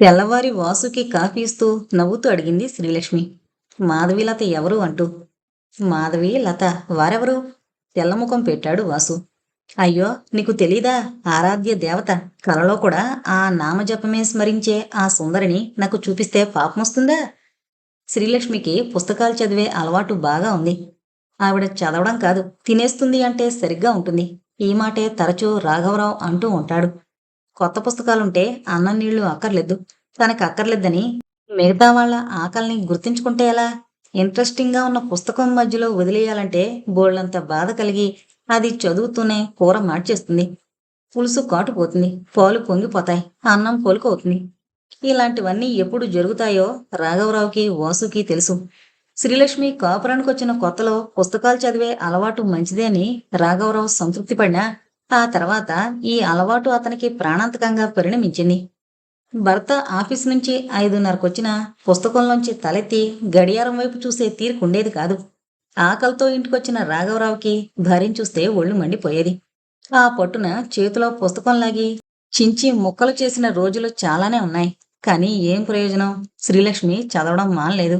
తెల్లవారి వాసుకి కాఫీ ఇస్తూ నవ్వుతూ అడిగింది శ్రీలక్ష్మి. మాధవి లత ఎవరు అంటూ. మాధవి లత వారెవరు? తెల్లముఖం పెట్టాడు వాసు. అయ్యో నీకు తెలీదా? ఆరాధ్య దేవత. కలలో కూడా ఆ నామజపమే స్మరించే ఆ సుందరిని నాకు చూపిస్తే పాపమొస్తుందా శ్రీలక్ష్మికి పుస్తకాలు చదివే అలవాటు బాగా ఉంది. ఆవిడ చదవడం కాదు తినేస్తుంది అంటే సరిగ్గా ఉంటుంది. ఈ మాటే తరచూ రాఘవరావు అంటూ ఉంటాడు. కొత్త పుస్తకాలుంటే అన్నం నీళ్ళు అక్కర్లేదు. తనకు అక్కర్లేదని మిగతా వాళ్ళ ఆకలిని గుర్తించుకుంటే ఎలా? ఇంట్రెస్టింగ్గా ఉన్న పుస్తకం మధ్యలో వదిలేయాలంటే బోళ్ళంత బాధ కలిగి అది చదువుతూనే కూర మార్చేస్తుంది. పులుసు కాటుపోతుంది. పాలు పొంగిపోతాయి. అన్నం పొలుకవుతుంది. ఇలాంటివన్నీ ఎప్పుడు జరుగుతాయో రాఘవరావుకి వాసుకి తెలుసు. శ్రీలక్ష్మి కాపురానికి వచ్చిన కొత్తలో పుస్తకాలు చదివే అలవాటు మంచిదే అని రాఘవరావు సంతృప్తి పడినా ఆ తర్వాత ఈ అలవాటు అతనికి ప్రాణాంతకంగా పరిణమించింది. భర్త ఆఫీస్ నుంచి ఐదున్నరకొచ్చిన పుస్తకంలోంచి తలెత్తి గడియారం వైపు చూసే తీరుకుండేది కాదు. ఆకలితో ఇంటికొచ్చిన రాఘవరావుకి భార్యం చూస్తే ఒళ్ళు మండిపోయేది. ఆ పట్టున చేతిలో పుస్తకం లాగి చించి ముక్కలు చేసిన రోజులు చాలానే ఉన్నాయి. కానీ ఏం ప్రయోజనం? శ్రీలక్ష్మి చదవడం మానలేదు.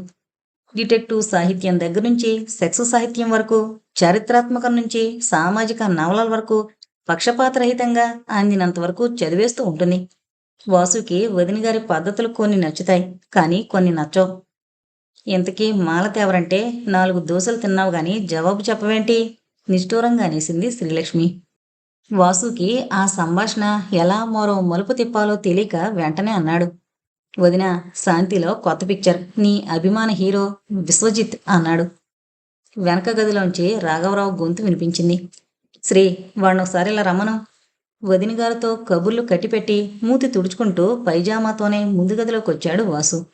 డిటెక్టివ్ సాహిత్యం దగ్గర నుంచి సెక్స్ సాహిత్యం వరకు చారిత్రాత్మకం నుంచి సామాజిక నవలల వరకు పక్షపాతరహితంగా అందినంతవరకు చదివేస్తూ ఉంటుంది వాసుకి వదిన గారి పద్ధతులు కొన్ని నచ్చుతాయి కానీ కొన్ని నచ్చవు. ఇంతకీ మాలత ఎవరంటే నాలుగు దోశలు తిన్నావు గాని జవాబు చెప్పవేంటి? నిష్ఠూరంగా అనేసింది శ్రీలక్ష్మి. వాసుకి ఆ సంభాషణ ఎలా మరో మలుపు తిప్పాలో తెలియక వెంటనే అన్నాడు. వదిన శాంతిలో కొత్త పిక్చర్ నీ అభిమాన హీరో విశ్వజిత్ అన్నాడు. వెనక గదిలోంచి రాఘవరావు గొంతు వినిపించింది. శ్రీ వాడిని ఒకసారి ఇలా రమ్మను. వదిన గారితో కబుర్లు కట్టిపెట్టి మూతి తుడుచుకుంటూ పైజామాతోనే ముందు గదిలోకి వచ్చాడు వాసు.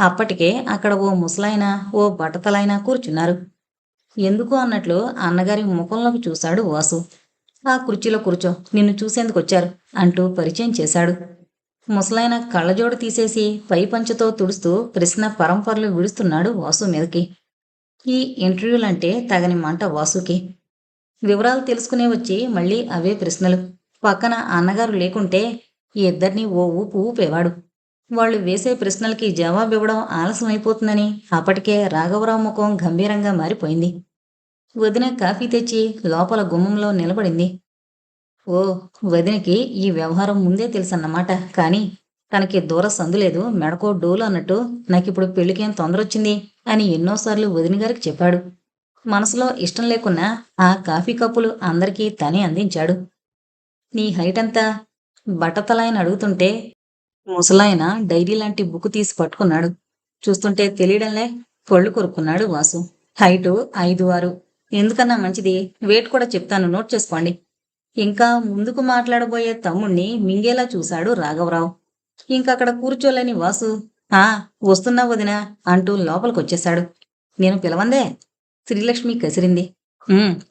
అప్పటికే అక్కడ ఓ ముసలాయన ఓ బట్టతలైన కూర్చున్నారు. ఎందుకు అన్నట్లు అన్నగారి ముఖంలోకి చూశాడు వాసు. ఆ కుర్చీలో కూర్చో నిన్ను చూసేందుకు వచ్చారు అంటూ పరిచయం చేశాడు. ముసలాయన కళ్ళజోడు తీసేసి పై పంచతో తుడుస్తూ ప్రశ్న పరంపరలు విడుస్తున్నాడు వాసు మీదకి. ఈ ఇంటర్వ్యూలంటే తగని మంట వాసుకి. వివరాలు తెలుసుకునే వచ్చి మళ్ళీ అవే ప్రశ్నలు. పక్కన అన్నగారు లేకుంటే ఈ ఇద్దరిని ఓ ఊపు ఊపేవాడు. వాళ్ళు వేసే ప్రశ్నలకి జవాబు ఇవ్వడం ఆలస్యం అయిపోతుందని అప్పటికే రాఘవరావు ముఖం గంభీరంగా మారిపోయింది. వదిన కాఫీ తెచ్చి లోపల గుమ్మంలో నిలబడింది. ఓ వదినకి ఈ వ్యవహారం ముందే తెలుసన్నమాట. కానీ తనకి దూర సందులేదు మెడకో డోలు అన్నట్టు నాకిప్పుడు పెళ్ళికేం తొందర వచ్చింది అని ఎన్నోసార్లు వదిన గారికి చెప్పాడు. మనసులో ఇష్టం లేకున్నా ఆ కాఫీ కప్పులు అందరికీ తనే అందించాడు. నీ హైట్ అంతా బట్టతలాయన అడుగుతుంటే ముసలాయన డైరీ లాంటి బుక్ తీసి పట్టుకున్నాడు. చూస్తుంటే తెలియడంలే కొళ్ళు కొరుక్కున్నాడు వాసు. హైటు ఐదు ఆరు. ఎందుకన్నా మంచిది? వెయిట్ కూడా చెప్తాను నోట్ చేసుకోండి. ఇంకా ముందుకు మాట్లాడబోయే తమ్ముణ్ణి మింగేలా చూశాడు రాఘవరావు. ఇంకక్కడ కూర్చోలేని వాసు ఆ వస్తున్నా వదినా అంటూ లోపలికొచ్చేశాడు. నేను పిలవందే శ్రీలక్ష్మి కసిరింది.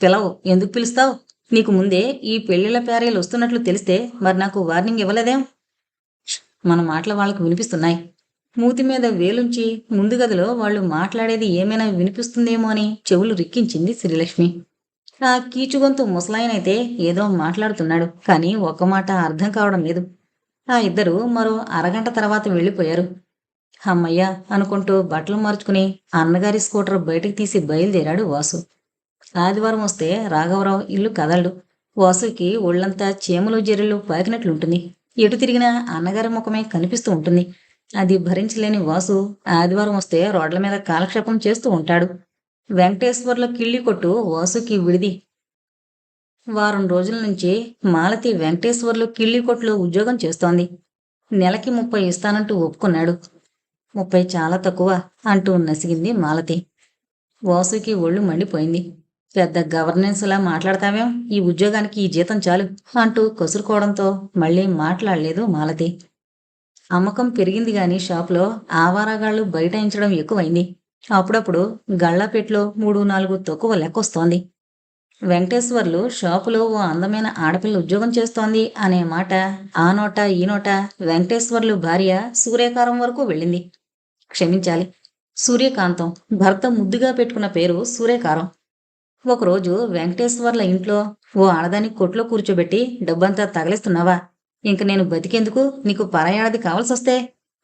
పిలవు. ఎందుకు పిలుస్తావు? నీకు ముందే ఈ పెళ్ళిళ్ళ ప్యారీలు వస్తున్నట్లు తెలిస్తే మరి నాకు వార్నింగ్ ఇవ్వలేదేం? మన మాటలు వాళ్ళకు వినిపిస్తున్నాయి. మూతి మీద వేలుంచి ముందు గదిలో వాళ్ళు మాట్లాడేది ఏమైనా వినిపిస్తుందేమో అని చెవులు రిక్కించింది శ్రీలక్ష్మి. ఆ కీచుగొంతు ముసలాయనైతే ఏదో మాట్లాడుతున్నాడు. కానీ ఒక్క మాట అర్థం కావడం లేదు. ఆ ఇద్దరు మరో అరగంట తర్వాత వెళ్ళిపోయారు. అమ్మయ్య అనుకుంటూ బట్టలు మార్చుకుని అన్నగారి స్కూటర్ బయటికి తీసి బయలుదేరాడు వాసు. ఆదివారం వస్తే రాఘవరావు ఇల్లు కదలడు. వాసుకి ఒళ్ళంతా చీమలు జెర్రెలు పాకినట్లుంటుంది. ఎటు తిరిగినా అన్నగారి ముఖమే కనిపిస్తూ ఉంటుంది. అది భరించలేని వాసు ఆదివారం వస్తే రోడ్ల మీద కాలక్షేపం చేస్తూ ఉంటాడు. వెంకటేశ్వర్ల కిళ్ళి కొట్టు వాసుకి విడిది. వారం రోజుల నుంచి మాలతి వెంకటేశ్వర్లు కిళ్ళి కొట్లో ఉద్యోగం చేస్తోంది. నెలకి ముప్పై ఇస్తానంటూ ఒప్పుకున్నాడు. ముప్పై చాలా తక్కువ అంటూ నసిగింది మాలతి. వాసుకి ఒళ్ళు మండిపోయింది. పెద్ద గవర్నెన్స్లా మాట్లాడతావేం? ఈ ఉద్యోగానికి ఈ జీతం చాలు అంటూ కసురుకోవడంతో మళ్ళీ మాట్లాడలేదు మాలతి. అమ్మకం పెరిగింది గాని షాపులో ఆవారాగాళ్ళు బయటాయించడం ఎక్కువైంది. అప్పుడప్పుడు గళ్ళాపెట్లో మూడు నాలుగు తక్కువ లెక్కొస్తోంది. వెంకటేశ్వర్లు షాపులో ఓ అందమైన ఆడపిల్ల ఉద్యోగం చేస్తోంది అనే మాట ఆ నోట ఈ నోట వెంకటేశ్వర్లు భార్య సూర్యకారం వరకు వెళ్ళింది. క్షమించాలి. సూర్యకాంతం భర్త ముద్దుగా పెట్టుకున్న పేరు సూర్యకారం. ఒకరోజు వెంకటేశ్వర్ల ఇంట్లో ఓ ఆడదాన్ని కొట్లో కూర్చోబెట్టి డబ్బంతా తగలిస్తున్నావా? ఇంక నేను బతికేందుకు? నీకు పరాయాడది కావాల్సొస్తే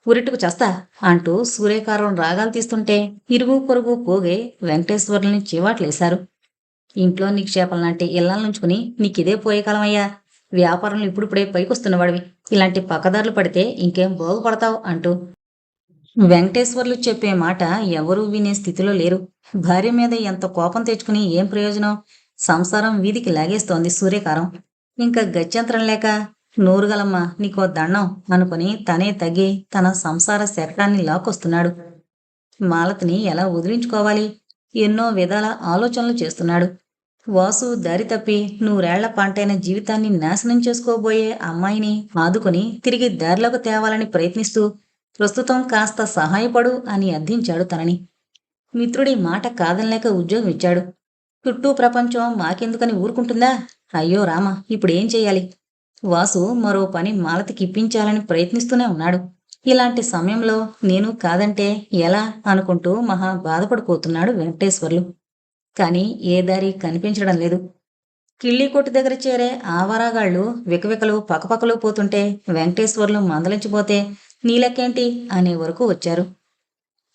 ఉరిట్టుకు చస్తా అంటూ సూర్యకారం రాగాలు తీస్తుంటే ఇరుగు పొరుగు పోగే వెంకటేశ్వర్లని చివాట్లేశారు. ఇంట్లో నిక్షేపాలలాంటి ఇళ్ళాలుంచుకుని నీకిదే పోయే కాలమయ్యా. వ్యాపారంలో ఇప్పుడిప్పుడే పైకొస్తున్నవాడివి. ఇలాంటి పక్కదారులు పడితే ఇంకేం బాగుపడతావు అంటూ వెంకటేశ్వర్లు చెప్పే మాట ఎవరూ వినే స్థితిలో లేరు. భార్య మీద ఎంత కోపం తెచ్చుకుని ఏం ప్రయోజనం? సంసారం వీధికి లాగేస్తోంది సూర్యకారం. ఇంకా గత్యంతరం లేక నూరుగలమ్మ నీకో దండం అనుకుని తనే తగ్గి తన సంసార శకటాన్ని లాక్కొస్తున్నాడు. మాలతిని ఎలా వదిలించుకోవాలి? ఎన్నో విధాల ఆలోచనలు చేస్తున్నాడు. వాసు దారి తప్పి నూరేళ్ళ పంటైన జీవితాన్ని నాశనం చేసుకోబోయే అమ్మాయిని ఆదుకుని తిరిగి దారిలోకి తేవాలని ప్రయత్నిస్తూ ప్రస్తుతం కాస్త సహాయపడు అని అర్థించాడు తనని. మిత్రుడి మాట కాదనలేక ఉద్యోగం ఇచ్చాడు. చుట్టూ ప్రపంచం మాకెందుకని ఊరుకుంటుందా? అయ్యో రామ ఇప్పుడేం చేయాలి వాసు మరో పని మాలతికి ఇప్పించాలని ప్రయత్నిస్తూనే ఉన్నాడు. ఇలాంటి సమయంలో నేను కాదంటే ఎలా అనుకుంటూ మహా బాధపడిపోతున్నాడు వెంకటేశ్వర్లు. కానీ ఏ దారి కనిపించడం లేదు. కిళ్ళికొట్టు దగ్గర చేరే ఆవరాగాళ్ళు వికవికలు పకపకలు పోతుంటే వెంకటేశ్వర్లు మందలించిపోతే నీలకేంటి అనే వరకు వచ్చారు.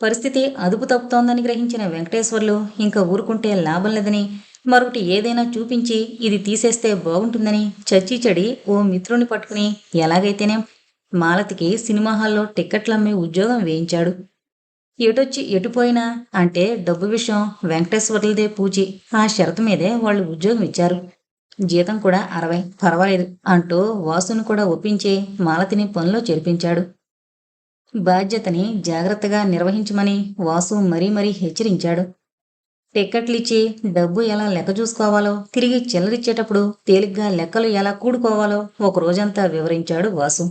పరిస్థితి అదుపు తప్పుతోందని గ్రహించిన వెంకటేశ్వర్లు ఇంకా ఊరుకుంటే లాభం లేదని మరొకటి ఏదైనా చూపించి ఇది తీసేస్తే బాగుంటుందని చచ్చిచడి ఓ మిత్రుని పట్టుకుని ఎలాగైతేనే మాలతికి సినిమా హాల్లో టిక్కెట్లమ్మే ఉద్యోగం వేయించాడు. ఎటొచ్చి ఎటుపోయినా అంటే డబ్బు విషయం వెంకటేశ్వర్లదే పూచి. ఆ షరతు మీదే వాళ్ళు ఉద్యోగం ఇచ్చారు. జీతం కూడా అరవై పర్వాలేదు అంటూ వాసును కూడా ఒప్పించి మాలతిని పనిలో చేర్పించాడు. బాధ్యతని జాగ్రత్తగా నిర్వహించమని వాసు మరీ మరీ హెచ్చరించాడు. టిక్కెట్లిచ్చి డబ్బు ఎలా లెక్క చూసుకోవాలో తిరిగి చిల్లరిచ్చేటప్పుడు తేలిగ్గా లెక్కలు ఎలా కూడుకోవాలో ఒక రోజంతా వివరించాడు వాసు.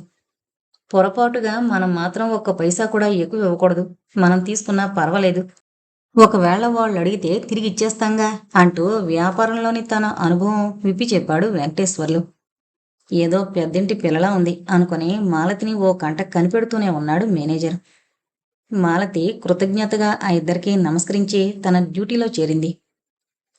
పొరపాటుగా మనం మాత్రం ఒక్క పైసా కూడా ఎక్కువ ఇవ్వకూడదు. మనం తీసుకున్నా పర్వాలేదు. ఒకవేళ వాళ్ళు అడిగితే తిరిగి ఇచ్చేస్తాంగా అంటూ వ్యాపారంలోని తన అనుభవం విప్పి చెప్పాడు వెంకటేశ్వర్లు. ఏదో పెద్దింటి పిల్లలా ఉంది అనుకుని మాలతిని ఓ కంట కనిపెడుతూనే ఉన్నాడు మేనేజర్. మాలతి కృతజ్ఞతగా ఆ ఇద్దరికీ నమస్కరించి తన డ్యూటీలో చేరింది.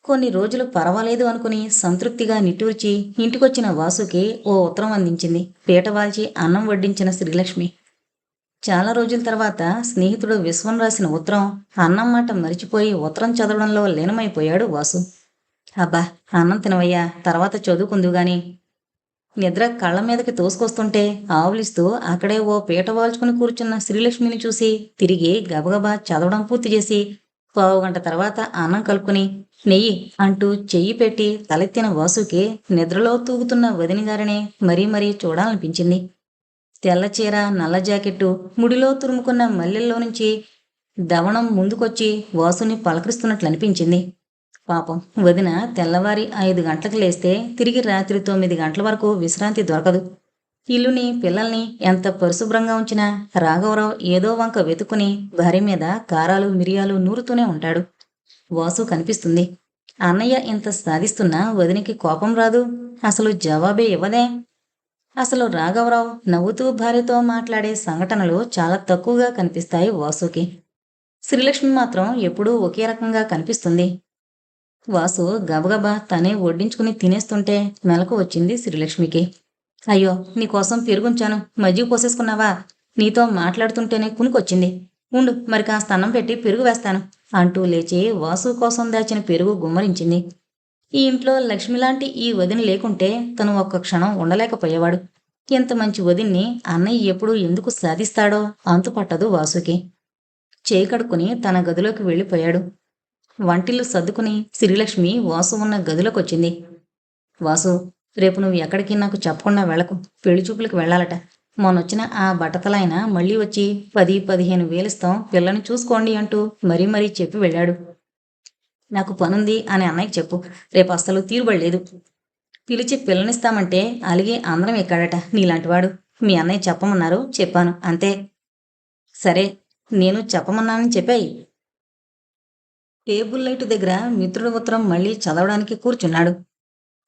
కొన్ని రోజులు పర్వాలేదు అనుకుని సంతృప్తిగా నిట్టూర్చి ఇంటికొచ్చిన వాసుకి ఓ ఉత్తరం అందించింది. పీటవాల్చి అన్నం వడ్డించిన శ్రీలక్ష్మి. చాలా రోజుల తర్వాత స్నేహితుడు విశ్వం రాసిన ఉత్తరం అన్నం మాట మరిచిపోయి ఉత్తరం చదవడంలో లీనమైపోయాడు వాసు. అబ్బా అన్నం తినవయ్యా తర్వాత చదువుకుందు గాని నిద్ర కళ్ళ మీదకి తోసుకొస్తుంటే ఆవులిస్తూ అక్కడే ఓ పీట వాల్చుకుని కూర్చున్న శ్రీలక్ష్మిని చూసి తిరిగి గబగబా చదవడం పూర్తి చేసి పావు గంట తర్వాత అన్నం కలుపుకుని నెయ్యి అంటూ చెయ్యి పెట్టి తలెత్తిన వాసుకి నిద్రలో తూగుతున్న వదినగారినే మరీ మరీ చూడాలనిపించింది. తెల్ల చీర నల్ల జాకెట్టు ముడిలో తురుముకున్న మల్లెల్లో నుంచి దవణం ముందుకొచ్చి వాసుని పలకరిస్తున్నట్లు అనిపించింది పాపం. వదిన తెల్లవారి ఐదు గంటలకు లేస్తే తిరిగి రాత్రి తొమ్మిది గంటల వరకు విశ్రాంతి దొరకదు. ఇల్లుని పిల్లల్ని ఎంత పరిశుభ్రంగా ఉంచినా రాఘవరావు ఏదో వంక వెతుకుని భార్య మీద కారాలు మిరియాలు నూరుతూనే ఉంటాడు. వాసు కనిపిస్తుంది. అన్నయ్య ఇంత సాధిస్తున్నా వదినికి కోపం రాదు. అసలు జవాబే ఇవ్వదే. అసలు రాఘవరావు నవ్వుతూ భార్యతో మాట్లాడే సంఘటనలు చాలా తక్కువగా కనిపిస్తాయి వాసుకి. శ్రీలక్ష్మి మాత్రం ఎప్పుడూ ఒకే రకంగా కనిపిస్తుంది. వాసు గబగబా తనే వడ్డించుకుని తినేస్తుంటే మెలకు వచ్చింది శ్రీలక్ష్మికి. అయ్యో నీకోసం పెరుగుంచాను మజ్జిగ పోసేసుకున్నావా? నీతో మాట్లాడుతుంటేనే కునుకొచ్చింది. ఉండు మరి కాస్త అన్నం పెట్టి పెరుగు వేస్తాను అంటూ లేచి వాసు కోసం దాచిన పెరుగు గుమ్మరించింది. ఈ ఇంట్లో లక్ష్మి లాంటి ఈ వదిన లేకుంటే తను ఒక్క క్షణం ఉండలేకపోయేవాడు. ఇంత మంచి వదిన్ని అన్నయ్య ఎప్పుడు ఎందుకు సాధిస్తాడో అంతుపట్టదు వాసుకి. చేయి కడుక్కుని తన గదిలోకి వెళ్ళిపోయాడు. వంటిల్లు సర్దుకుని శ్రీలక్ష్మి వాసు ఉన్న గదిలోకి వచ్చింది వాసు రేపు నువ్వు ఎక్కడికి నాకు చెప్పకుండా వెళ్ళకు. పెళ్ళి చూపులకు వెళ్ళాలట. మొన్నొచ్చిన ఆ బట్టతలైన మళ్ళీ వచ్చి పది పదిహేను వేలిస్తాం. పిల్లని చూసుకోండి అంటూ మరీ మరీ చెప్పి వెళ్ళాడు. నాకు పనుంది అని అన్నయ్యకి చెప్పు. రేపు అస్సలు తీరుబడలేదు. పిలిచి పిల్లనిస్తామంటే అలిగే అందరం ఎక్కాడట నీలాంటివాడు. మీ అన్నయ్య చెప్పమన్నారు చెప్పాను. అంతే. సరే నేను చెప్పమన్నానని చెప్పాయి. టేబుల్ లైట్ దగ్గర మిత్రుడు ఉత్తరం మళ్ళీ చదవడానికి కూర్చున్నాడు.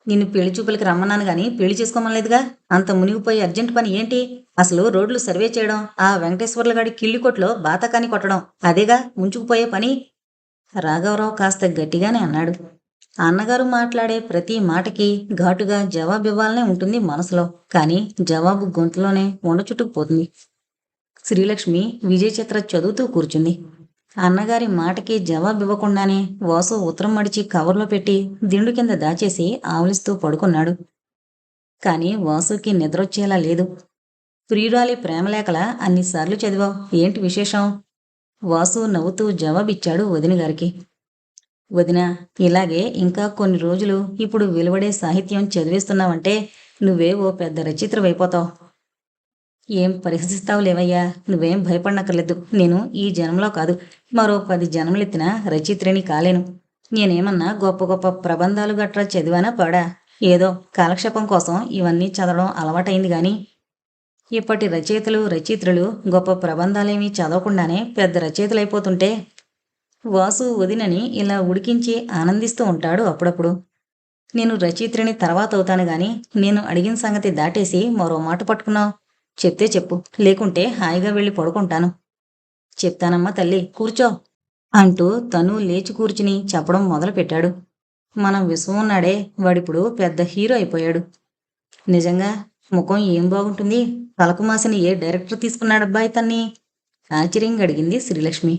నిన్ను పెళ్ళి చూపులకి రమ్మన్నాను గాని పెళ్ళి చేసుకోమనలేదుగా? అంత మునిగిపోయి అర్జెంట్ పని ఏంటి? అసలు రోడ్లు సర్వే చేయడం ఆ వెంకటేశ్వర్ల గాడి కిళ్ళికొట్లో బాతకాని కొట్టడం అదేగా ముంచుకుపోయే పని? రాఘవరావు కాస్త గట్టిగానే అన్నాడు. అన్నగారు మాట్లాడే ప్రతి మాటకి ఘాటుగా జవాబివ్వాలనే ఉంటుంది మనసులో కానీ జవాబు గొంతులోనే ఉండచుట్టుకుపోతుంది శ్రీలక్ష్మి విజయ చిత్ర చదువుతూ కూర్చుంది. అన్నగారి మాటకి జవాబివ్వకుండానే వాసు ఉత్తరం మడిచి కవర్లో పెట్టి దిండు కింద దాచేసి ఆవులిస్తూ పడుకున్నాడు. కానీ వాసుకి నిద్రొచ్చేలా లేదు. ప్రియురాలి ప్రేమలేఖల అన్నిసార్లు చదివావు. ఏంటి విశేషం? వాసు నవ్వుతూ జవాబిచ్చాడు వదిన గారికి. వదిన ఇలాగే ఇంకా కొన్ని రోజులు ఇప్పుడు వెలువడే సాహిత్యం చదివేస్తున్నావంటే నువ్వే ఓ పెద్ద రచయిత్రవైపోతావు. ఏం పరిహసిస్తావు లేవయ్యా? నువ్వేం భయపడనక్కర్లేదు. నేను ఈ జన్మలో కాదు. మరో పది జన్మలెత్తిన రచయిత్రిని కాలేను. నేనేమన్నా గొప్ప గొప్ప ప్రబంధాలు గట్రా చదివానా పాడా? ఏదో కాలక్షేపం కోసం ఇవన్నీ చదవడం అలవాటైంది గాని. ఇప్పటి రచయితలు రచయిత్రులు గొప్ప ప్రబంధాలేమీ చదవకుండానే పెద్ద రచయితలైపోతుంటే వాసు వదినని ఇలా ఉడికించి ఆనందిస్తూ ఉంటాడు అప్పుడప్పుడు. నేను రచయిత్రిని తర్వాత అవుతాను గాని నేను అడిగిన సంగతి దాటేసి మరో మాట పట్టుకున్నావు. చెప్తే చెప్పు. లేకుంటే హాయిగా వెళ్ళి పడుకుంటాను. చెప్తానమ్మా తల్లి కూర్చో అంటూ తను లేచి కూర్చుని చెప్పడం మొదలుపెట్టాడు. మనం విశ్వం ఉన్నాడే వాడిప్పుడు పెద్ద హీరో అయిపోయాడు. నిజంగా ముఖం ఏం బాగుంటుంది? పలకమాసిన ఏ డైరెక్టర్ తీసుకున్నాడబ్బా ఇతన్ని? ఆశ్చర్యంగా అడిగింది శ్రీలక్ష్మి.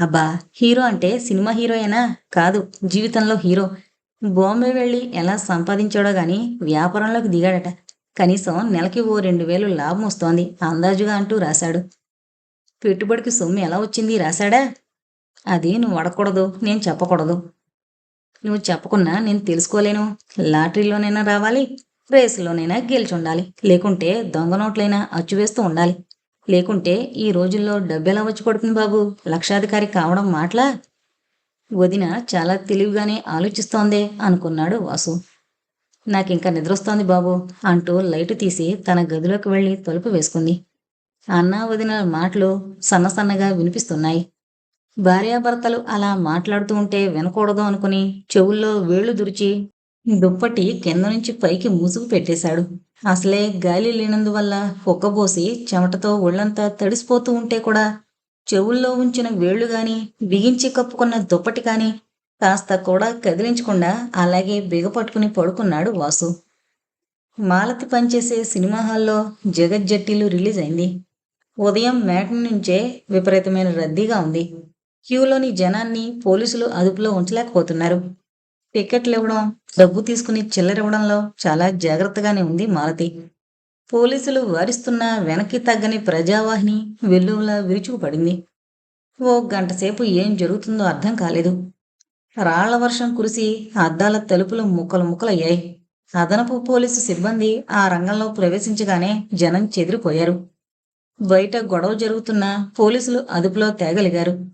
అబ్బా హీరో అంటే సినిమా హీరోయేనా? కాదు జీవితంలో హీరో. బాంబే వెళ్ళి ఎలా సంపాదించాడో గాని వ్యాపారంలోకి దిగాడట. కనీసం నెలకి ఓ రెండు వేలు లాభం వస్తోంది అందాజుగా అంటూ రాశాడు. పెట్టుబడికి సొమ్ము ఎలా వచ్చింది రాశాడా? అది నువ్వు అడగకూడదు నేను చెప్పకూడదు. నువ్వు చెప్పకున్నా నేను తెలుసుకోలేను. లాటరీలోనైనా రావాలి రేసులోనైనా గెలిచి ఉండాలి. లేకుంటే దొంగ నోట్లైనా అచ్చువేస్తూ ఉండాలి. లేకుంటే ఈ రోజుల్లో డబ్బెలా వచ్చి పడుతుంది బాబు? లక్షాధికారి కావడం మాటలా? వదిన చాలా తెలివిగానే ఆలోచిస్తోందే అనుకున్నాడు వాసు. నాకింకా నిద్రొస్తోంది బాబు అంటూ లైటు తీసి తన గదిలోకి వెళ్ళి తలుపు వేసుకుంది. అన్నా వదిన మాటలు సన్నసన్నగా వినిపిస్తున్నాయి. భార్యాభర్తలు అలా మాట్లాడుతూ ఉంటే వినకూడదు అనుకుని చెవుల్లో వేళ్ళు దురిచి దుప్పటి కింద నుంచి పైకి ముసుగు పెట్టేశాడు. అసలే గాలి లేనందువల్ల ఒక్కబోసి చెమటతో ఒళ్ళంతా తడిసిపోతూ ఉంటే కూడా చెవుల్లో ఉంచిన వేళ్ళు గాని బిగించి కప్పుకున్న దుప్పటి కానీ కాస్త కూడా కదిలించకుండా అలాగే బిగపట్టుకుని పడుకున్నాడు వాసు. మాలతి పనిచేసే సినిమా హాల్లో జగజ్జట్టిలు రిలీజ్ అయింది. ఉదయం మేట నుంచే విపరీతమైన రద్దీగా ఉంది. క్యూలోని జనాన్ని పోలీసులు అదుపులో ఉంచలేకపోతున్నారు. టికెట్లు ఇవ్వడం డబ్బు తీసుకుని చిల్లర ఇవ్వడంలో చాలా జాగ్రత్తగానే ఉంది మాలతి. పోలీసులు వారిస్తున్న వెనక్కి తగ్గని ప్రజావాహిని వెల్లువలా విరుచుకుపడింది ఓ గంట సేపు ఏం జరుగుతుందో అర్థం కాలేదు. రాళ్ళ వర్షం కురిసి అద్దాల తలుపులు ముక్కలు ముక్కలయ్యాయి. అదనపు పోలీసు సిబ్బంది ఆ రంగంలో ప్రవేశించగానే జనం చెదిరిపోయారు. బయట గొడవ జరుగుతున్నా పోలీసులు అదుపులో తేగలిగారు.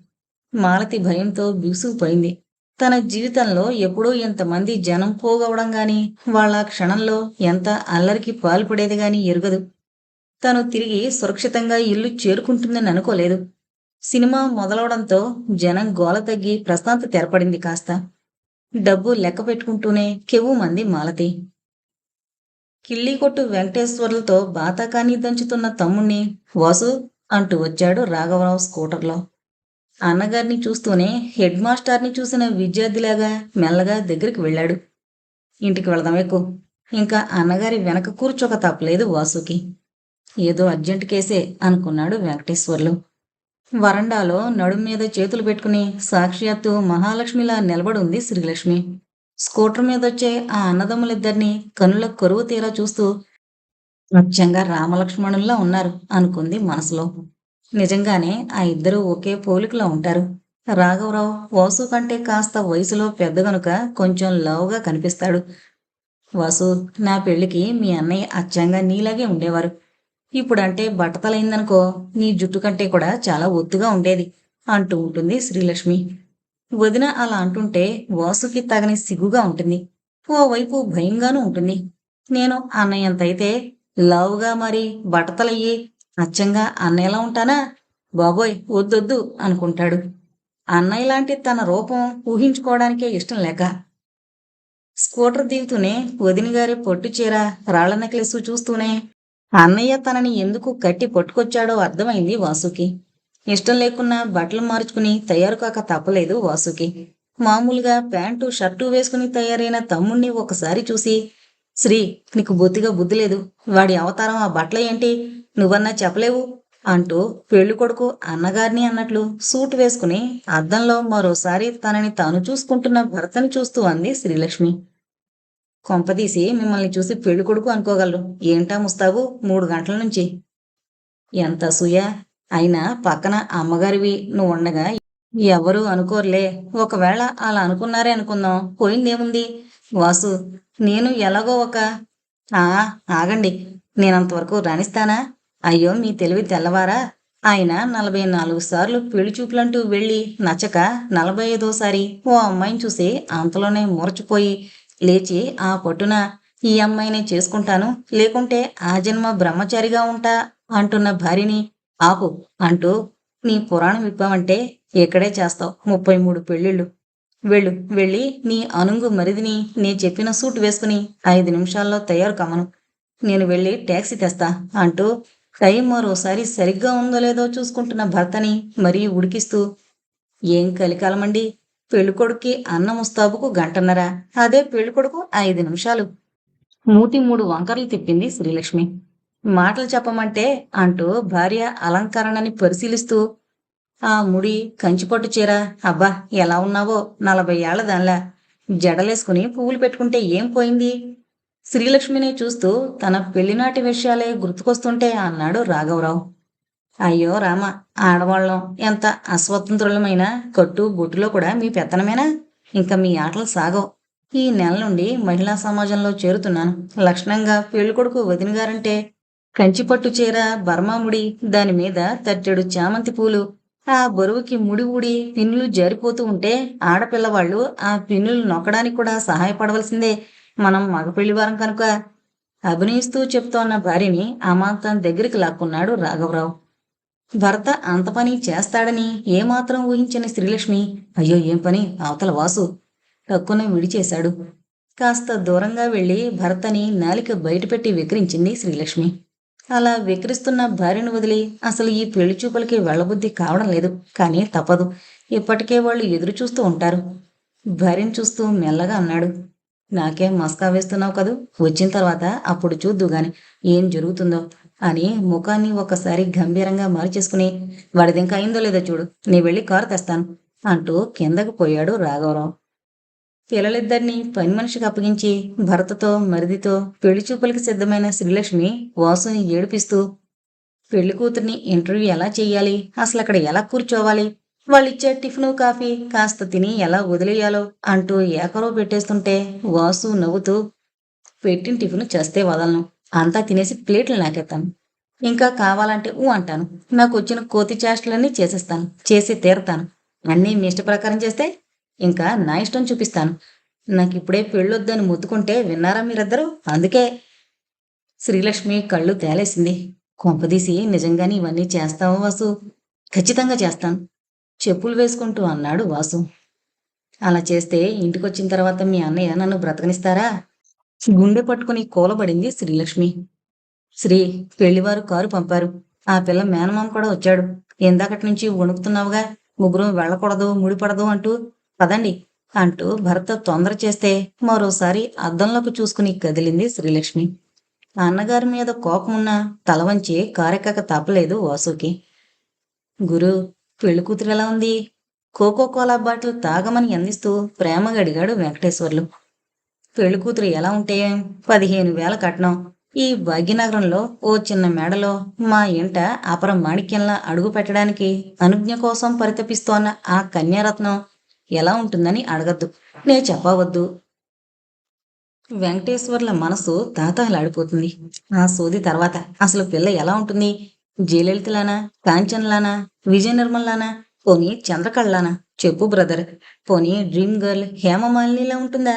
మాలతి భయంతో బిగుసుకుపోయింది. తన జీవితంలో ఎప్పుడూ ఎంతమంది జనం పోగవడం గాని వాళ్ళ క్షణంలో ఎంత అల్లరికి పాల్పడేది గాని ఎరుగదు. తను తిరిగి సురక్షితంగా ఇల్లు చేరుకుంటుందని అనుకోలేదు. సినిమా మొదలవడంతో జనం గోల తగ్గి ప్రశాంత తెరపడింది కాస్త. డబ్బు లెక్క పెట్టుకుంటూనే కెవ్వు మంది మాలతి. కిళ్ళీకొట్టు వెంకటేశ్వర్లతో బాతాకాని దంచుతున్న తమ్ముణ్ణి వాసు అంటూ వచ్చాడు రాఘవరావు స్కూటర్లో. అన్నగారిని చూస్తూనే హెడ్ మాస్టర్ని చూసిన విద్యార్థిలాగా మెల్లగా దగ్గరికి వెళ్ళాడు. ఇంటికి వెళదాం ఎక్కువ ఇంకా అన్నగారి వెనక కూర్చోక తప్పలేదు వాసుకి. ఏదో అర్జెంట్ కేసే అనుకున్నాడు వెంకటేశ్వర్లు. వరండాలో నడుం మీద చేతులు పెట్టుకుని సాక్షాత్తు మహాలక్ష్మిలా నిలబడి ఉంది శ్రీలక్ష్మి స్కూటర్ మీద వచ్చే ఆ అన్నదమ్ములిద్దరిని కనుల కొరువు తీరా చూస్తూ అచ్చంగా రామలక్ష్మణుల్లా ఉన్నారు అనుకుంది మనసులో. నిజంగానే ఆ ఇద్దరు ఒకే పోలికలో ఉంటారు. రాఘవరావు వాసు కంటే కాస్త వయసులో పెద్ద గనుక కొంచెం లవ్గా కనిపిస్తాడు. వాసు నా పెళ్ళికి మీ అన్నయ్య అచ్చంగా నీలాగే ఉండేవారు. ఇప్పుడంటే బట్టతలైందనుకో నీ జుట్టు కంటే కూడా చాలా ఒత్తుగా ఉండేది అంటూ ఉంటుంది శ్రీలక్ష్మి. వదిన అలా అంటుంటే వాసుకి తగని సిగ్గుగా ఉంటుంది. ఓవైపు భయంగానూ ఉంటుంది. నేను అన్నయ్యంతైతే లావుగా మరి బట్టతలయ్యి అచ్చంగా అన్నయ్యలా ఉంటానా? బాబోయ్ వద్దొద్దు అనుకుంటాడు. అన్నయ్య లాంటి తన రూపం ఊహించుకోవడానికే ఇష్టం లేక. స్కూటర్ దిగుతూనే వదిన గారి పొట్టు చీర రాళ్ళ నెక్లెస్ చూస్తూనే అన్నయ్య తనని ఎందుకు కట్టి పట్టుకొచ్చాడో అర్థమైంది వాసుకి. ఇష్టం లేకున్నా బట్టలు మార్చుకుని తయారు కాక తప్పలేదు వాసుకి. మామూలుగా ప్యాంటు షర్టు వేసుకుని తయారైన తమ్ముణ్ణి ఒకసారి చూసి శ్రీ నీకు బొత్తిగా బుద్ధి లేదు. వాడి అవతారం ఆ బట్టలు ఏంటి? నువ్వన్నా చెప్పలేవు? అంటూ పెళ్ళి కొడుకు అన్నగారిని అన్నట్లు సూట్ వేసుకుని అద్దంలో మరోసారి తనని తాను చూసుకుంటున్న భర్తని చూస్తూ అంది శ్రీలక్ష్మి. కొంపదీసి మిమ్మల్ని చూసి పెళ్ళి కొడుకు అనుకోగలరు. ఏంటా ముస్తాబు? మూడు గంటల నుంచి. ఎంత అసూయ. అయినా పక్కన అమ్మగారివి నువ్వు ఉండగా ఎవరు అనుకోరులే. ఒకవేళ అలా అనుకున్నారే అనుకుందాం. పోయిందేముంది? వాసు నేను ఎలాగో ఒక ఆ ఆగండి. నేనంతవరకు రాణిస్తానా? అయ్యో మీ తెలివి తెల్లవారా? ఆయన నలభై నాలుగు సార్లు పెళ్ళి చూపులంటూ వెళ్ళి నచ్చక నలభై ఐదోసారి ఓ అమ్మాయిని చూసి అంతలోనే మురచిపోయి లేచి ఆ పట్టున ఈ అమ్మాయినే చేసుకుంటాను. లేకుంటే ఆ జన్మ బ్రహ్మచారిగా ఉంటా అంటున్న భార్యని ఆపు అంటూ నీ పురాణం విప్పావంటే ఇక్కడే చేస్తావు? ముప్పై మూడు పెళ్ళిళ్ళు. వెళ్ళు వెళ్ళి నీ అనుంగు మరిదిని నీ చెప్పిన సూట్ వేసుకుని ఐదు నిమిషాల్లో తయారు కమ్మను. నేను వెళ్ళి ట్యాక్సీ తెస్తా అంటూ టైం మరోసారి సరిగ్గా ఉందో లేదో చూసుకుంటున్న భర్తని మరీ ఉడికిస్తూ ఏం కలికాలమండి? పెళ్ళికొడుక్కి అన్నం ఉస్తాబుకు గంటన్నర? అదే పెళ్ళికొడుకు ఐదు నిమిషాలు. మూతి మూడు వంకర్లు తిప్పింది శ్రీలక్ష్మి. మాటలు చెప్పమంటే అంటూ భార్య అలంకరణని పరిశీలిస్తూ ఆ ముడి కంచిపట్టు చీర అబ్బా ఎలా ఉన్నావో? నలభై ఏళ్ళ దానిలా. జడలేసుకుని పువ్వులు పెట్టుకుంటే ఏం పోయింది? శ్రీలక్ష్మిని చూస్తూ తన పెళ్ళినాటి విషయాలే గుర్తుకొస్తుంటే అన్నాడు రాఘవరావు. అయ్యో రామ ఆడవాళ్ళం. ఎంత అస్వతంత్రులమైన కట్టు బొట్టులో కూడా మీ పెత్తనమేనా? ఇంకా మీ ఆటలు సాగవు. ఈ నెల నుండి మహిళా సమాజంలో చేరుతున్నాను. లక్షణంగా పెళ్ళికొడుకు వదిన గారంటే కంచిపట్టు చీర బర్మాముడి దాని మీద తట్టెడు చామంతి పూలు. ఆ బరువుకి ముడి ఊడి పిన్నులు జారిపోతూ ఉంటే ఆడపిల్లవాళ్ళు ఆ పిన్నులు నొక్కడానికి కూడా సహాయపడవలసిందే. మనం మగపెళ్ళివారం కనుక. అభినయిస్తూ చెప్తోన్న భార్యని అమాంతం దగ్గరికి లాక్కున్నాడు రాఘవరావు. భర్త అంత పని చేస్తాడని ఏమాత్రం ఊహించని శ్రీలక్ష్మి అయ్యో ఏం పని? అవతల వాసు. టక్కున విడిచేశాడు. కాస్త దూరంగా వెళ్ళి భర్తని నాలిక బయటపెట్టి విక్రించింది శ్రీలక్ష్మి. అలా విక్రిస్తున్న భార్యను వదిలి అసలు ఈ పెళ్ళి చూపులకి వెళ్ళబుద్ధి కావడం లేదు. కానీ తప్పదు. ఇప్పటికే వాళ్ళు ఎదురు చూస్తూ ఉంటారు. భార్యను చూస్తూ మెల్లగా అన్నాడు. నాకేం మస్కా వేస్తున్నావు కదూ? వచ్చిన తర్వాత అప్పుడు చూద్దు గాని ఏం జరుగుతుందో? అని ముఖాన్ని ఒకసారి గంభీరంగా మార్చేసుకుని వాడిది ఇంకా అయిందో లేదో చూడు నీ వెళ్ళి కారు తెస్తాను అంటూ కిందకు పోయాడు రాఘవరావు. పిల్లలిద్దరిని పని మనిషికి అప్పగించి భర్తతో మరిదితో పెళ్ళి చూపులకి సిద్ధమైన శ్రీలక్ష్మి వాసుని ఏడిపిస్తూ పెళ్ళి కూతుర్ని ఇంటర్వ్యూ ఎలా చేయాలి అసలు అక్కడ ఎలా కూర్చోవాలి? వాళ్ళిచ్చే టిఫిను కాఫీ కాస్త తిని ఎలా వదిలేయాలో? అంటూ ఏకరో పెట్టేస్తుంటే వాసు నవ్వుతూ పెట్టిన టిఫిన్ చేస్తే వదలను. అంతా తినేసి ప్లేట్లు నాకెత్తాను ఇంకా కావాలంటే ఊ అంటాను. నాకు వచ్చిన కోతి చేష్టలన్నీ చేసేస్తాను. చేసి తీరతాను. అన్నీ మీ ఇష్ట ప్రకారం చేస్తే ఇంకా నా ఇష్టం చూపిస్తాను. నాకు ఇప్పుడే పెళ్ళొద్దని ముత్తుకుంటే విన్నారా మీరిద్దరూ? అందుకే శ్రీలక్ష్మి కళ్ళు తేలేసింది. కొంపదీసి నిజంగానే ఇవన్నీ చేస్తావా వాసు? ఖచ్చితంగా చేస్తాను. చెప్పులు వేసుకుంటూ అన్నాడు వాసు. అలా చేస్తే ఇంటికొచ్చిన తర్వాత మీ అన్నయ్య నన్ను బ్రతకనిస్తారా? గుండె పట్టుకుని కూలబడింది శ్రీలక్ష్మి. శ్రీ పెళ్ళివారు కారు పంపారు. ఆ పిల్ల మేనమామ కూడా వచ్చాడు. ఇందాకటి నుంచి వణుకుతున్నావుగా? ముగ్గురు వెళ్ళకూడదు ముడిపడదు అంటూ పదండి అంటూ భర్త తొందర చేస్తే మరోసారి అద్దంలోకి చూసుకుని కదిలింది శ్రీలక్ష్మి. అన్నగారి మీద కోపం ఉన్న తల వంచి కారెక్కక తప్పలేదు వాసుకి. గురు పెళ్ళి కూతురు ఎలా ఉంది? కోకో కోలా బాటిల్ తాగమని అందిస్తూ ప్రేమగా అడిగాడు వెంకటేశ్వర్లు. పెళ్ళి కూతురు ఎలా ఉంటే పదిహేను వేల కట్నం. ఈ భాగ్యనగరంలో ఓ చిన్న మేడలో మా ఇంట అపర మాణిక్యంలా అడుగు పెట్టడానికి అనుజ్ఞ కోసం పరితపిస్తోన్న ఆ కన్యారత్నం ఎలా ఉంటుందని అడగద్దు. నే చెప్పవద్దు. వెంకటేశ్వర్ల మనసు తాతహలాడిపోతుంది ఆ సోది తర్వాత అసలు పిల్ల ఎలా ఉంటుంది? జయలలితలానా? కాంచన్లానా? విజయ నిర్మల్లానా పోనీ చంద్రకళలానా? చెప్పు బ్రదర్. పోనీ డ్రీమ్ గర్ల్ హేమమాలినిలా ఉంటుందా?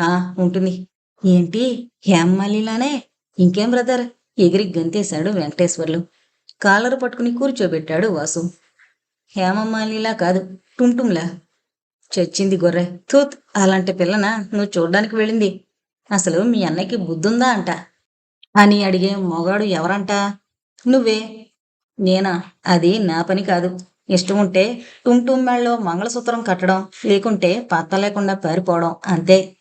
ఆ ఉంటుంది. ఏంటి? హేమ్మలీలానే? ఇంకేం బ్రదర్? ఎగిరి గంతేశాడు వెంకటేశ్వర్లు. కాలరు పట్టుకుని కూర్చోబెట్టాడు వాసు. హేమమాలిలా కాదు టుంటుంలా. చచ్చింది గొర్రె. తూత్ అలాంటి పిల్లన? నువ్వు చూడ్డానికి వెళ్ళింది. అసలు మీ అన్నయ్యకి బుద్ధుందా అంట. అని అడిగే మొగాడు ఎవరంట? నువ్వే. నేనా? అది నా పని కాదు. ఇష్టం ఉంటే టుమ్ మంగళసూత్రం కట్టడం లేకుంటే పత్త లేకుండా పారిపోవడం అంతే.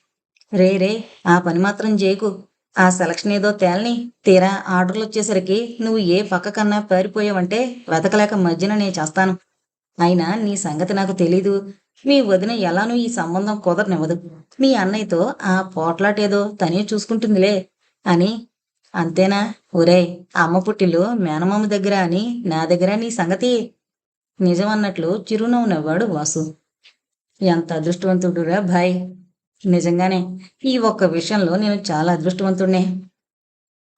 రే రే ఆ పని మాత్రం చేయకు. ఆ సెలక్షన్ ఏదో తేలని. తీరా ఆర్డర్లు వచ్చేసరికి నువ్వు ఏ పక్క కన్నా పారిపోయావంటే వెతకలేక మధ్యన నేను చేస్తాను. అయినా నీ సంగతి నాకు తెలీదు. మీ వదిన ఎలానూ ఈ సంబంధం కుదరనివ్వదు. మీ అన్నయ్యతో ఆ పోట్లాటేదో తనే చూసుకుంటుందిలే అని. అంతేనా? ఒరేయ్ అమ్మ పుట్టిల్లు మేనమామ దగ్గర అని నా దగ్గర నీ సంగతి. నిజమన్నట్లు చిరునవ్వు నవ్వాడు వాసు. ఎంత అదృష్టవంతుడురా భాయ్ నిజంగానే ఈ ఒక్క విషయంలో నేను చాలా అదృష్టవంతుణ్ణే.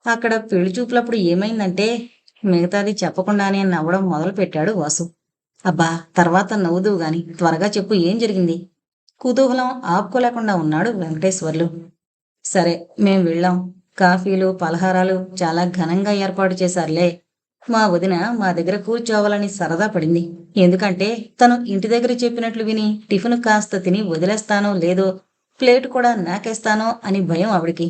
అక్కడ పెళ్ళి చూపులప్పుడు ఏమైందంటే మిగతాది చెప్పకుండానే నవ్వడం మొదలు పెట్టాడు వాసు. అబ్బా తర్వాత నవ్వుదువు గాని త్వరగా చెప్పు ఏం జరిగింది? కుతూహలం ఆపుకోలేకుండా ఉన్నాడు వెంకటేశ్వర్లు. సరే మేం వెళ్ళాం. కాఫీలు పలహారాలు చాలా ఘనంగా ఏర్పాటు చేశారులే. మా వదిన మా దగ్గర కూర్చోవాలని సరదా పడింది. ఎందుకంటే తను ఇంటి దగ్గర చెప్పినట్లు విని టిఫిన్ కాస్త తిని వదిలేస్తానో లేదో ప్లేట్ కూడా నాకేస్తానో అని భయం ఆవిడికి.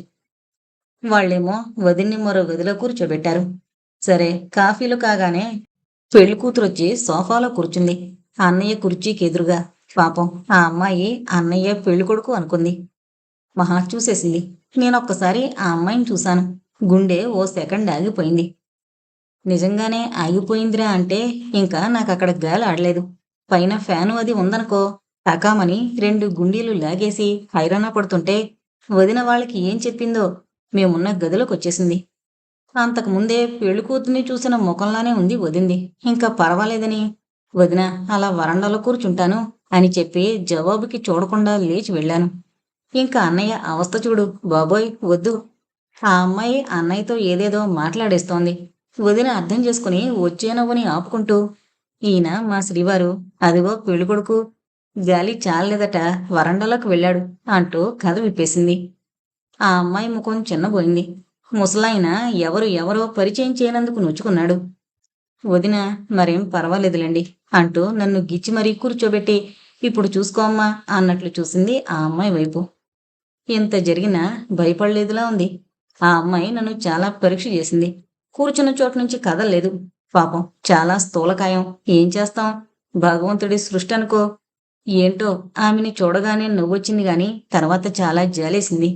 వాళ్ళేమో వదిన్ని మరో గదిలో కూర్చోబెట్టారు. సరే కాఫీలు కాగానే పెళ్ళి కూతురొచ్చి సోఫాలో కూర్చుంది. అన్నయ్య కుర్చీకి ఎదురుగా పాపం ఆ అమ్మాయి అన్నయ్య పెళ్ళి కొడుకు అనుకుంది. మహా చూసేసింది. నేనొక్కసారి ఆ అమ్మాయిని చూశాను. గుండె ఓ సెకండ్ ఆగిపోయింది. నిజంగానే ఆగిపోయిందిరా అంటే ఇంకా నాకు అక్కడ గాలి ఆడలేదు. పైన ఫ్యాను అది ఉందనుకో. టకామని రెండు గుండీలు లాగేసి హైరాణ పడుతుంటే వదిన వాళ్ళకి ఏం చెప్పిందో మేమున్న గదిలోకి వచ్చేసింది అంతకు ముందే చూసిన ముఖంలానే ఉంది వదింది. ఇంకా పర్వాలేదని వదిన అలా వరండాలో కూర్చుంటాను అని చెప్పి జవాబుకి చూడకుండా లేచి వెళ్ళాను. ఇంకా అన్నయ్య అవస్థ చూడు బాబోయ్ వద్దు. ఆ అమ్మాయి అన్నయ్యతో ఏదేదో మాట్లాడేస్తోంది. వదిన అర్థం చేసుకుని వచ్చే నవ్వుని ఆపుకుంటూ ఈయన మా శ్రీవారు అదిగో పెళ్ళికొడుకు గాలి చాలలేదట. వరండాలోకి వెళ్ళాడు. అంటూ కథ విప్పేసింది. ఆ అమ్మాయి ముఖం చిన్నబోయింది. ముసలాయన ఎవరు ఎవరో పరిచయం చేయనందుకు నొచ్చుకున్నాడు. వదిన మరేం పర్వాలేదులేండి అంటూ నన్ను గిచ్చి మరీ కూర్చోబెట్టి ఇప్పుడు చూసుకో అమ్మా అన్నట్లు చూసింది ఆ అమ్మాయి వైపు. ఇంత జరిగినా భయపడలేదులా ఉంది. ఆ అమ్మాయి నన్ను చాలా పరీక్ష చేసింది. కూర్చున్న చోటు నుంచి కదలలేదు పాపం చాలా స్థూలకాయం. ఏం చేస్తాం? భగవంతుడి సృష్టి అనుకో. ఏంటో ఆమెని చూడగానే నవ్వొచ్చింది గాని తర్వాత చాలా జాలేసింది.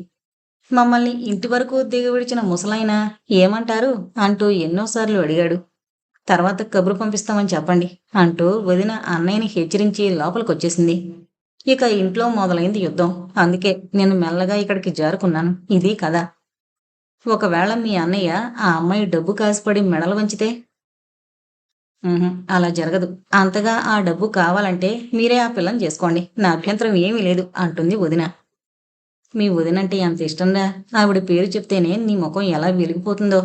మమ్మల్ని ఇంటి వరకు దిగవిడిచిన ముసలాయన ఏమంటారు అంటూ ఎన్నోసార్లు అడిగాడు. తర్వాత కబురు పంపిస్తామని చెప్పండి అంటూ వదిన అన్నయ్యని హెచ్చరించి లోపలికొచ్చేసింది. ఇక ఇంట్లో మొదలైంది యుద్ధం. అందుకే నేను మెల్లగా ఇక్కడికి జారుకున్నాను. ఇది కథ. ఒకవేళ మీ అన్నయ్య ఆ అమ్మాయి డబ్బు కాసిపడి మెడలు వంచితే అలా జరగదు. అంతగా ఆ డబ్బు కావాలంటే మీరే ఆ పిల్లని చేసుకోండి. నా అభ్యంతరం ఏమీ లేదు అంటుంది వదిన. మీ వదినంటే ఎంత ఇష్టంరా? ఆవిడ పేరు చెప్తేనే నీ ముఖం ఎలా వెలిగిపోతుందో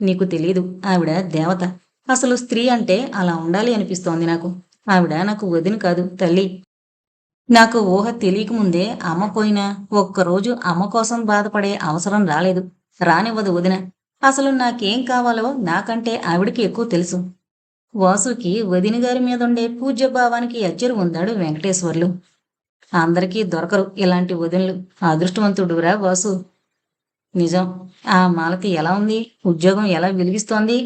నీకు తెలియదు ఆవిడ దేవత. అసలు స్త్రీ అంటే అలా ఉండాలి అనిపిస్తోంది నాకు. ఆవిడ నాకు వదిన కాదు తల్లి. నాకు ఊహ తెలియకముందే అమ్మ పోయినా ఒక్కరోజు అమ్మ కోసం బాధపడే అవసరం రాలేదు. రానివ్వదు వదిన. అసలు నాకేం కావాలో నాకంటే ఆవిడకి ఎక్కువ తెలుసు. వాసుకి వదిన గారి మీద ఉండే పూజ్య భావానికి అచ్చరు ఉందాడు వెంకటేశ్వర్లు. అందరికీ దొరకరు ఇలాంటి వదినలు. అదృష్టవంతుడురా వాసు. నిజం. ఆ మాలతి ఎలా ఉంది? ఉద్యోగం ఎలా వెలిగిస్తోంది?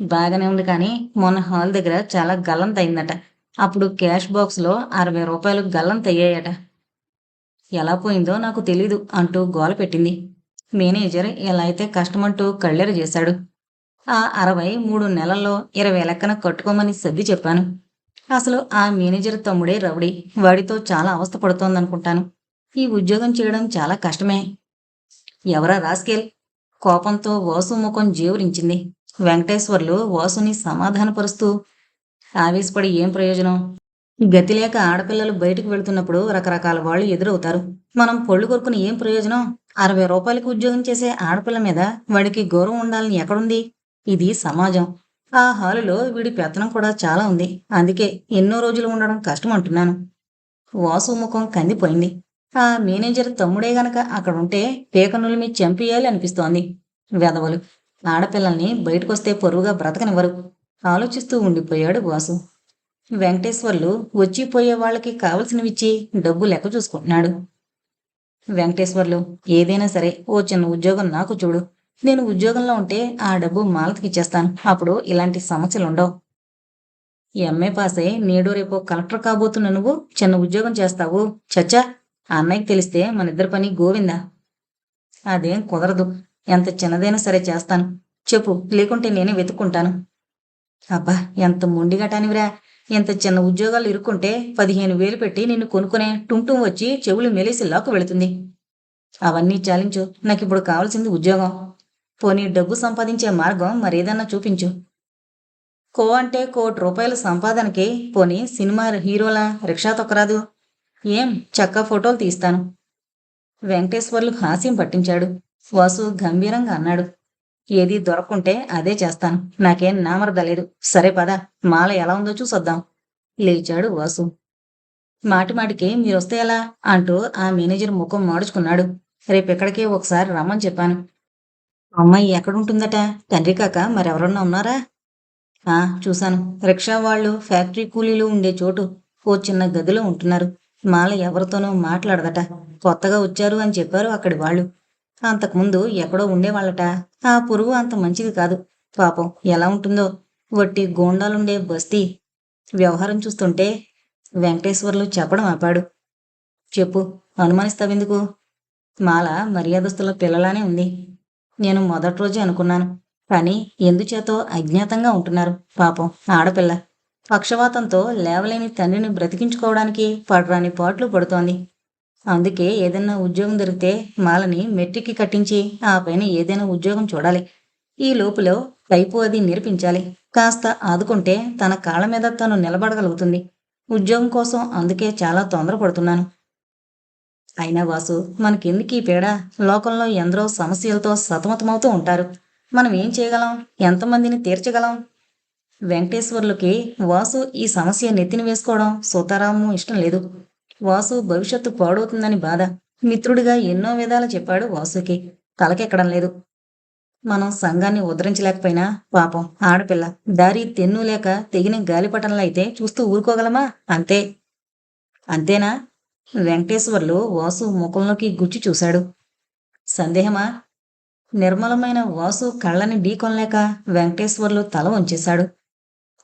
బాగానే ఉంది కానీ మొన్న హాల్ దగ్గర చాలా గల్లంత అయిందట అప్పుడు క్యాష్ బాక్స్లో అరవై రూపాయలు గల్లంత అయ్యాయట ఎలా పోయిందో నాకు తెలీదు అంటూ గోల పెట్టింది. మేనేజర్ ఎలా అయితే కష్టమంటూ కళ్ళెర చేశాడు. ఆ అరవై మూడు నెలల్లో ఇరవై లెక్కన కట్టుకోమని సర్ది చెప్పాను. అసలు ఆ మేనేజర్ తమ్ముడే రౌడీ. వాడితో చాలా అవస్థ పడుతోందనుకుంటాను. ఈ ఉద్యోగం చేయడం చాలా కష్టమే. ఎవరా రాస్కేల్? కోపంతో వాసు ముఖం జేవురించింది. వెంకటేశ్వర్లు వాసుని సమాధానపరుస్తూ ఆవేశపడి ఏం ప్రయోజనం? గతి లేక ఆడపిల్లలు బయటకు వెళుతున్నప్పుడు రకరకాల వాళ్ళు ఎదురవుతారు. మనం పొళ్ళు కొరుకుని ఏం ప్రయోజనం? అరవై రూపాయలకి ఉద్యోగం చేసే ఆడపిల్ల మీద వాడికి గౌరవం ఉండాలని ఎక్కడుంది? ఇది సమాజం. ఆ హాలులో వీడి పెత్తనం కూడా చాలా ఉంది. అందుకే ఎన్నో రోజులు ఉండడం కష్టం అంటున్నాను వాసు ముఖం కందిపోయింది. ఆ మేనేజర్ తమ్ముడే గనక అక్కడ ఉంటే మీ చంపేయాలి అనిపిస్తోంది. వెధవలు ఆడపిల్లల్ని బయటకొస్తే పొరువుగా బ్రతకనివ్వరు. ఆలోచిస్తూ ఉండిపోయాడు వాసు. వెంకటేశ్వర్లు వచ్చిపోయే వాళ్ళకి కావలసినవిచ్చి డబ్బు లెక్క చూసుకుంటున్నాడు. వెంకటేశ్వర్లు ఏదైనా సరే ఓ చిన్న ఉద్యోగం నాకు చూడు. నేను ఉద్యోగంలో ఉంటే ఆ డబ్బు మాలతికి ఇచ్చేస్తాను. అప్పుడు ఇలాంటి సమస్యలు ఉండవు. ఎంఏ పాస్ అయి నేడు రేపు కలెక్టర్ కాబోతున్న నువ్వు చిన్న ఉద్యోగం చేస్తావు. చచ్చా ఆ అన్నయ్యకి తెలిస్తే మన ఇద్దరి పని గోవిందా? అదేం కుదరదు. ఎంత చిన్నదైనా సరే చేస్తాను. చెప్పు లేకుంటే నేనే వెతుక్కుంటాను. అబ్బా ఎంత మొండిగటానివిరా ఎంత చిన్న ఉద్యోగాలు ఇరుక్కుంటే పదిహేను వేలు పెట్టి నిన్ను కొనుక్కునే టుంటుం వచ్చి చెవులు మెలిసి లాక్కు వెళుతుంది. అవన్నీ చాలించు. నాకు ఇప్పుడు కావాల్సింది ఉద్యోగం. పోనీ డబ్బు సంపాదించే మార్గం మరేదన్నా చూపించు. కో అంటే కోటి రూపాయల సంపాదనకి పోనీ సినిమా హీరోల రిక్షా తొక్కరాదు. ఏం చక్క ఫోటోలు తీస్తాను. వెంకటేశ్వర్లు హాస్యం పట్టించాడు. వాసు గంభీరంగా అన్నాడు. ఏది దొరక్కుంటే అదే చేస్తాను. నాకేం నామరదలేదు సరే పద. మాల ఎలా ఉందో చూసొద్దాం. లేచాడు వాసు. మాటిమాటికి మీరొస్తే ఎలా? అంటూ ఆ మేనేజర్ ముఖం మాడుచుకున్నాడు. రేపెక్కడికే ఒకసారి రమ్మని చెప్పాను. అమ్మాయి ఎక్కడుంటుందట? తండ్రి కాక మరెవరన్నా ఉన్నారా? ఆ చూశాను. రిక్షా వాళ్ళు ఫ్యాక్టరీ కూలీలు ఉండే చోటు ఓ చిన్న గదిలో ఉంటున్నారు. మాల ఎవరితోనూ మాట్లాడదట. కొత్తగా వచ్చారు అని చెప్పారు అక్కడి వాళ్ళు. అంతకుముందు ఎక్కడో ఉండేవాళ్ళట. ఆ పురుగు అంత మంచిది కాదు. పాపం ఎలా ఉంటుందో. వట్టి గోండాలుండే బస్తీ. వ్యవహారం చూస్తుంటే వెంకటేశ్వర్లు చెప్పడం ఆపాడు. చెప్పు అనుమానిస్తావెందుకు? మాల మర్యాదస్తుల పిల్లలానే ఉంది. నేను మొదటి రోజే అనుకున్నాను. కానీ ఎందుచేతో అజ్ఞాతంగా ఉంటున్నారు? పాపం ఆడపిల్ల. పక్షవాతంతో లేవలేని తండ్రిని బ్రతికించుకోవడానికి పడరాని పాట్లు పడుతోంది. అందుకే ఏదైనా ఉద్యోగం దొరికితే మాలని మెట్టికి కట్టించి ఆ పైన ఏదైనా ఉద్యోగం చూడాలి. ఈ లోపులో టైపు అది నేర్పించాలి. కాస్త ఆదుకుంటే తన కాళ్ళ మీద తను నిలబడగలుగుతుంది. ఉద్యోగం కోసం అందుకే చాలా తొందరపడుతున్నాను. అయినా వాసు మనకెందుకు ఈ పీడ? లోకంలో ఎందరో సమస్యలతో సతమతమవుతూ ఉంటారు. మనం ఏం చేయగలం? ఎంతమందిని తీర్చగలం? వెంకటేశ్వర్లకి వాసు ఈ సమస్య నెత్తిన వేసుకోవడం సూతారాము ఇష్టం లేదు. వాసు భవిష్యత్తు పాడవుతుందని బాధ. మిత్రుడిగా ఎన్నో విధాలు చెప్పాడు వాసుకి. తలకెక్కడం లేదు. మనం సంఘాన్ని ఉద్ధరించలేకపోయినా పాపం ఆడపిల్ల. దారి తెన్ను లేక తెగిన గాలిపటంలో అయితే చూస్తూ ఊరుకోగలమా? అంతే. అంతేనా? వెంకటేశ్వర్లు వాసు ముఖంలోకి గుచ్చి చూశాడు. సందేహమా? నిర్మలమైన వాసు కళ్ళని ఢీకొనలేక వెంకటేశ్వర్లు తల వంచేశాడు.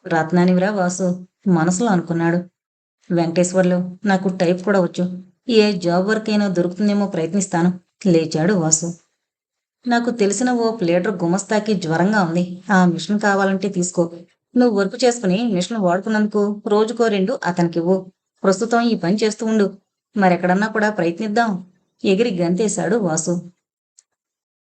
రత్నానివిరా వాసు మనసులో అనుకున్నాడు. వెంకటేశ్వర్లు నాకు టైప్ కూడా వచ్చు. ఏ జాబ్ వర్క్ అయినా దొరుకుతుందేమో ప్రయత్నిస్తాను. లేచాడు వాసు. నాకు తెలిసిన ఓ ప్లేటర్ గుమస్తాకి జ్వరంగా ఉంది. ఆ మిషన్ కావాలంటే తీసుకో. నువ్వు వర్క్ చేసుకుని మిషన్ వాడుకున్నందుకు రోజుకో రెండు అతనికివ్వు ప్రస్తుతం ఈ పని చేస్తూ ఉండు. మరెక్కడన్నా కూడా ప్రయత్నిద్దాం. ఎగిరి గంతేశాడు వాసు.